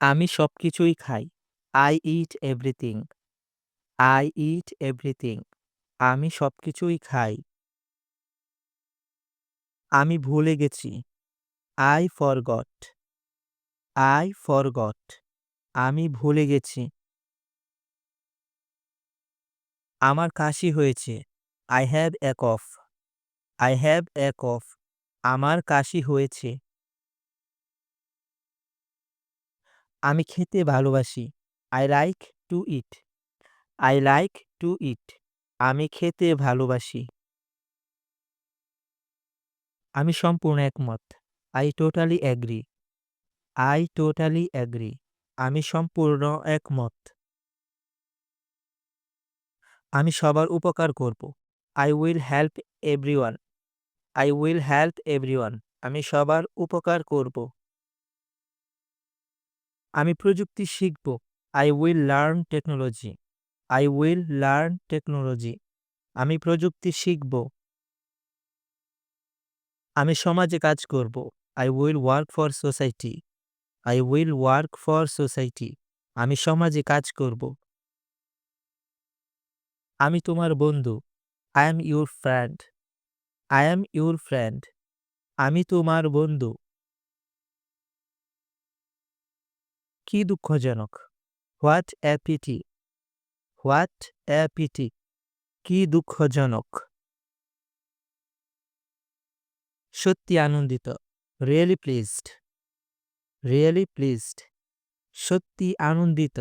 আমি সব কিছুই খাই। I eat everything I eat everything আমি সব কিছুই খাই। আমি ভুলে গেছি। I forgot I forgot আমি ভুলে গেছি। আমার কাশি হয়েছে। I have a cough I have a cough আমার কাশি হয়েছে। আমি খেতে ভালোবাসি। I like to eat I like to eat আমি খেতে ভালোবাসি। আমি সম্পূর্ণ একমত। I totally agree I totally agree আমি সম্পূর্ণ একমত। আমি সবার উপকার করব। I will help everyone I will help everyone আমি সবার উপকার করব। আমি প্রযুক্তি শিখব। I will learn technology I will learn technology আমি প্রযুক্তি শিখব। আমি সমাজে কাজ করব। I will work for society I will work for society আমি সমাজে কাজ করব। আমি তোমার বন্ধু। I am your friend I am your friend আমি তোমার বন্ধু। কি দুঃখজনক? হোয়াট অ্যাপিটি হোয়াট অ্যাপিটি কি দুঃখজনক। সত্যি আনন্দিত। রিয়েলি প্লিজড রিয়েলি প্লিজড সত্যি আনন্দিত।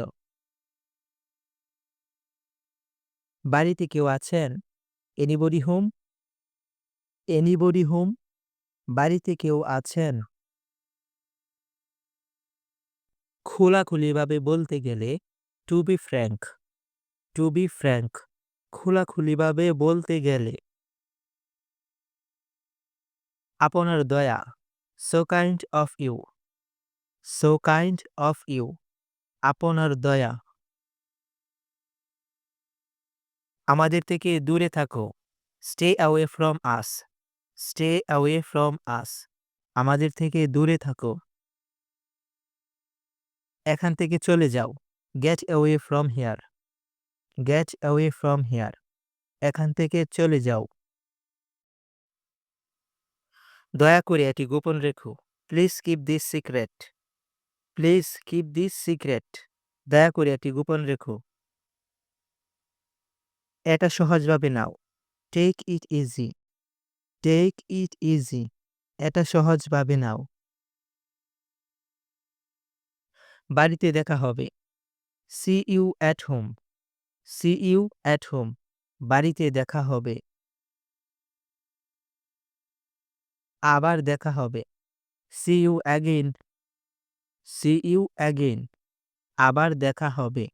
বাড়িতে কেউ আছেন? এনিবডি হোম এনিবডি হোম বাড়িতে কেউ আছেন? খোলাখুলিভাবে বলতে গেলে to be frank to be frank খোলাখুলিভাবে বলতে গেলে। আপনার দয়া so kind of you so kind of you আপনার দয়া। আমাদের থেকে দূরে থাকো stay away from us stay away from us আমাদের থেকে দূরে থাকো। এখান থেকে চলে যাও। Get away from here Get away from here এখান থেকে চলে যাও। দয়া করে এটি গোপন রেখো। Please keep this secret please keep this secret দয়া করে এটি গোপন রেখো। এটা সহজভাবে নাও। Take it easy take it easy এটা সহজভাবে নাও। বাড়িতে দেখা হবে। See you at home. See you at home. বাড়িতে দেখা হবে। আবার দেখা হবে। See you again see you again আবার দেখা হবে।